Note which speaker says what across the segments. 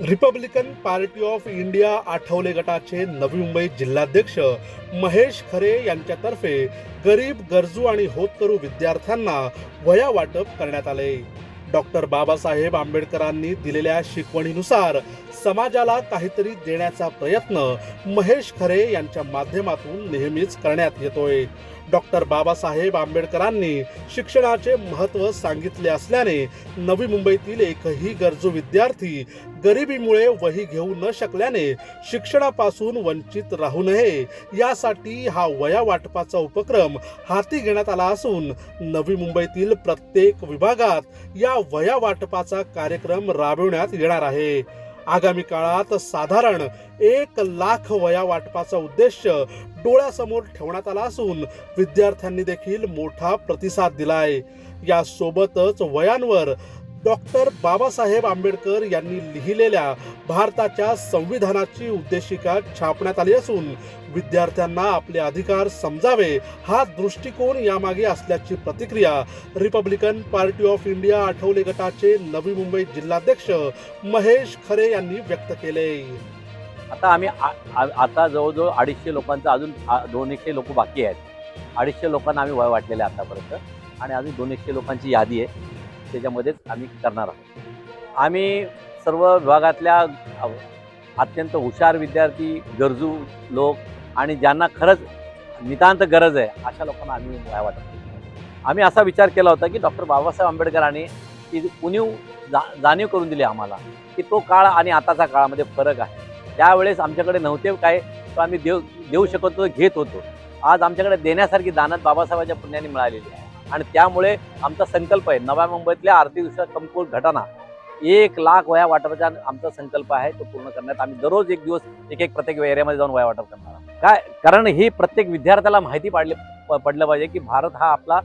Speaker 1: Republican party of India Athawale गटाचे नवी मुंबई जिल्हाध्यक्ष महेश खरे यांच्यातर्फे गरीब गरजू आणि होतकरू विद्यार्थ्यांना वया वाटप करण्यात आले. डॉक्टर बाबासाहेब आंबेडकरांनी दिलेल्या शिकवणीनुसार समाजाला काहीतरी देण्याचा प्रयत्न महेश खरे यांच्या माध्यमातून नेहमीच करण्यात येतोय. डॉक्टर बाबासाहेब आंबेडकरांनी शिक्षणाचे महत्त्व सांगितले असल्याने नवी मुंबईतील एकही गरजू विद्यार्थी गरिबीमुळे वही घेऊ न शकल्याने शिक्षणापासून वंचित राहू नये यासाठी हा वया वाटपाचा उपक्रम हाती घेण्यात आला असून नवी मुंबईतील प्रत्येक विभागात या वया वाटपाचा कार्यक्रम राबविण्यात येणार आहे. आगामी काळात साधारण एक लाख वया वाटपाचा उद्देश डोळ्यासमोर ठेवण्यात आला असून विद्यार्थ्यांनी देखील मोठा प्रतिसाद दिलाय. यासोबतच वयांवर डॉक्टर बाबासाहेब आंबेडकर यांनी लिहिलेल्या भारताच्या संविधानाची उद्देशिका छापण्यात आली असून विद्यार्थ्यांना आपले अधिकार समजावे हा दृष्टिकोन यामागे असल्याची प्रतिक्रिया Republican party of India Athawale गटाचे नवी मुंबई जिल्हाध्यक्ष महेश खरे यांनी व्यक्त केले.
Speaker 2: आता आम्ही आ- आ- आता जवळजवळ अडीचशे लोकांचं अजून दोन एकशे लोक बाकी आहेत. अडीचशे लोकांना आम्ही वय वाटलेले आहे आतापर्यंत. आणि अजून दोन एकशे लोकांची यादी आहे. त्याच्यामध्येच आम्ही करणार आहोत. आम्ही सर्व विभागातल्या अत्यंत हुशार विद्यार्थी गरजू लोक आणि ज्यांना खरंच नितांत गरज आहे अशा लोकांना आम्ही वाटत. आम्ही असा विचार केला होता की डॉक्टर बाबासाहेब आंबेडकरांनी ती उणीव जा जाणीव करून दिली आम्हाला की तो काळ आणि आताचा काळामध्ये फरक आहे. त्यावेळेस आमच्याकडे नव्हते काय तो आम्ही देऊ देऊ शकत होतो घेत होतो. आज आमच्याकडे देण्यासारखी दानत बाबासाहेबांच्या पुण्याने मिळालेली आहे. आणि त्यामुळे आमचा संकल्प आहे नव्या मुंबईतल्या आर्थिकदृष्ट्या कमकुवत घटना एक लाख वया वाटपाचा आमचा संकल्प आहे तो पूर्ण करण्यात आम्ही दररोज एक दिवस एक एक प्रत्येक एरियामध्ये जाऊन वया वाटप करणार काय? कारण ही प्रत्येक विद्यार्थ्याला माहिती पाडली प- पडलं पाहिजे की भारत हा आपला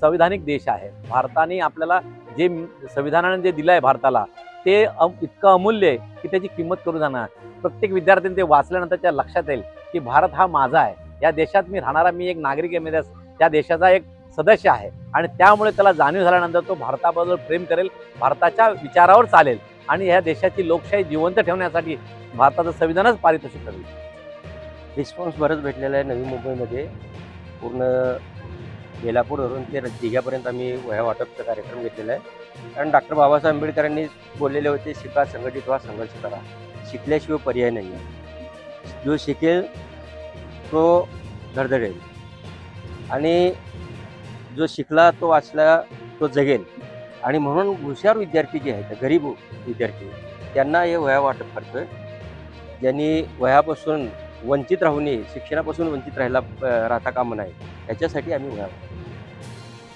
Speaker 2: संविधानिक देश आहे. भारताने आपल्याला जे संविधानाने जे दिलं आहे भारताला ते इतकं अमूल्य आहे की त्याची किंमत करू जाणार. प्रत्येक विद्यार्थ्याने ते वाचल्यानंतर त्या लक्षात येईल की भारत हा माझा आहे. या देशात मी राहणारा मी एक नागरिक आहे मी त्या देशाचा एक सदस्य आहे. आणि त्यामुळे त्याला जाणीव झाल्यानंतर तो भारताबद्दल प्रेम करेल भारताच्या विचारावर चालेल आणि ह्या देशाची लोकशाही जिवंत ठेवण्यासाठी भारताचं संविधानच पारितोषिक करेल
Speaker 3: रिस्पॉन्स बरंच भेटलेला आहे नवी मुंबईमध्ये. पूर्ण बेलापूरवरून ते दिघ्यापर्यंत आम्ही वह्या वाटपचा कार्यक्रम घेतलेला आहे. कारण डॉक्टर बाबासाहेब आंबेडकरांनी बोललेले होते शिका संघटित व्हा संघर्ष करा. शिकल्याशिवाय पर्याय नाही आहे. जो शिकेल तो धडधडेल. आणि जो शिकला तो वाचला तो जगेल. आणि म्हणून हुशार विद्यार्थी जे आहेत गरीब विद्यार्थी त्यांना हे वह्या वाटप करतोय. ज्यांनी वह्यापासून वंचित राहू नये शिक्षणापासून वंचित राहायला राहता कामं नाही याच्यासाठी आम्ही वह्या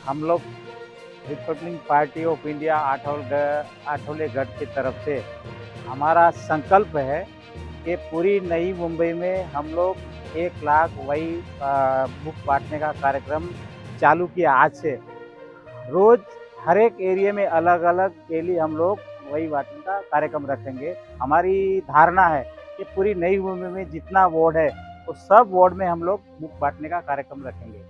Speaker 4: हम लोग रिपब्लिक पार्टी ऑफ इंडिया आठवल आठौले गढ़ की तरफ से हमारा संकल्प है कि पूरी नई मुंबई में हम लोग एक लाख वही बुक बांटने का कार्यक्रम चालू किया। आज से। रोज हर एक एरिया में अलग अलग के लिए हम लोग वही बांटने का कार्यक्रम रखेंगे। हमारी धारणा है कि पूरी नई मुंबई में जितना वार्ड है, उस सब वार्ड में हम लोग मुख बांटने का कार्यक्रम रखेंगे।